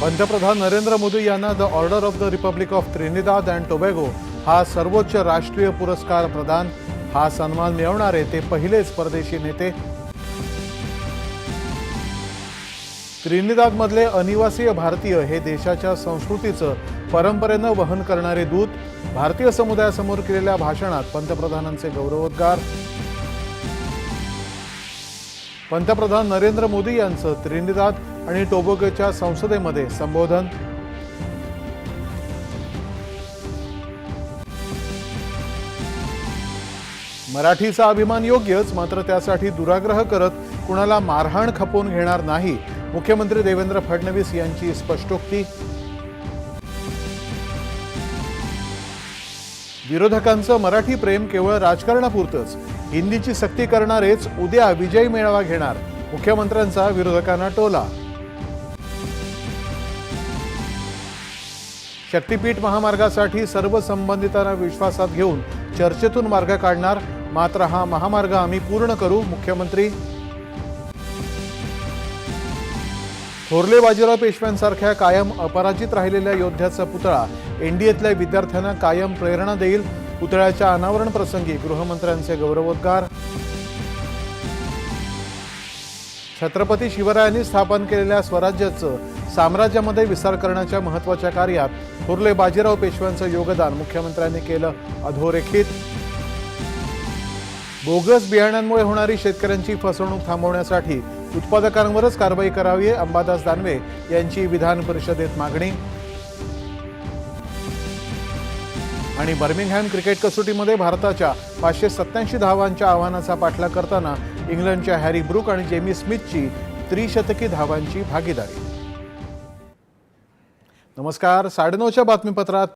पंतप्रधान नरेंद्र मोदी यांना the order of the republic of Trinidad and Tobago हा सर्वोच्च राष्ट्रीय पुरस्कार प्रदान. हा सन्मान मिळवणारे ते पहिलेच परदेशी नेते. त्रिनिदादमधले अनिवासीय भारतीय हे देशाच्या संस्कृतीचं परंपरेनं वहन करणारे दूत. भारतीय समुदायासमोर केलेल्या भाषणात पंतप्रधानांचे गौरवोद्गार. पंतप्रधान नरेंद्र मोदी यांचं त्रिनिदाद आणि टोबोगोच्या संसदेमध्ये संबोधन. मराठीचा अभिमान योग्यच मात्र त्यासाठी दुराग्रह करत कुणाला मारहाण खपवून घेणार नाही मुख्यमंत्री देवेंद्र फडणवीस यांची स्पष्टोक्ती. विरोधकांचं मराठी प्रेम केवळ राजकारणापुरतंच. हिंदीची सक्ती करणारेच उद्या विजयी मेळावा घेणार. मुख्यमंत्र्यांचा विरोधकांना टोला. शक्तीपीठ महामार्गासाठी सर्व संबंधितांना विश्वासात घेऊन चर्चेतून मार्ग काढणार. मात्र हा महामार्ग आम्ही पूर्ण करू मुख्यमंत्री थोरले बाजीराव पेशव्यांसारख्या कायम अपराजित राहिलेल्या योद्ध्याचा पुतळा एनडीएतल्या विद्यार्थ्यांना कायम प्रेरणा देईल. पुतळ्याच्या अनावरण प्रसंगी गृहमंत्र्यांचे गौरवोद्गार. छत्रपती शिवरायांनी स्थापन केलेल्या स्वराज्याचं साम्राज्यामध्ये विस्तार करण्याच्या महत्त्वाच्या कार्यात थोरले बाजीराव पेशव्यांचं योगदान मुख्यमंत्र्यांनी केलं अधोरेखित. बोगस बियाण्यांमुळे होणारी शेतकऱ्यांची फसवणूक थांबवण्यासाठी उत्पादकांवरच कारवाई करावी अंबादास दानवे यांची विधान परिषदेत मागणी. आणि बर्मिंगहॅम क्रिकेट कसोटीमध्ये भारताच्या पाचशे सत्याऐंशी धावांच्या आव्हानाचा पाठलाग करताना इंग्लंडच्या हॅरी ब्रूक आणि जेमी स्मिथची त्रिशतकी धावांची भागीदारी. नमस्कार साडेनऊच्या बातमीपत्रात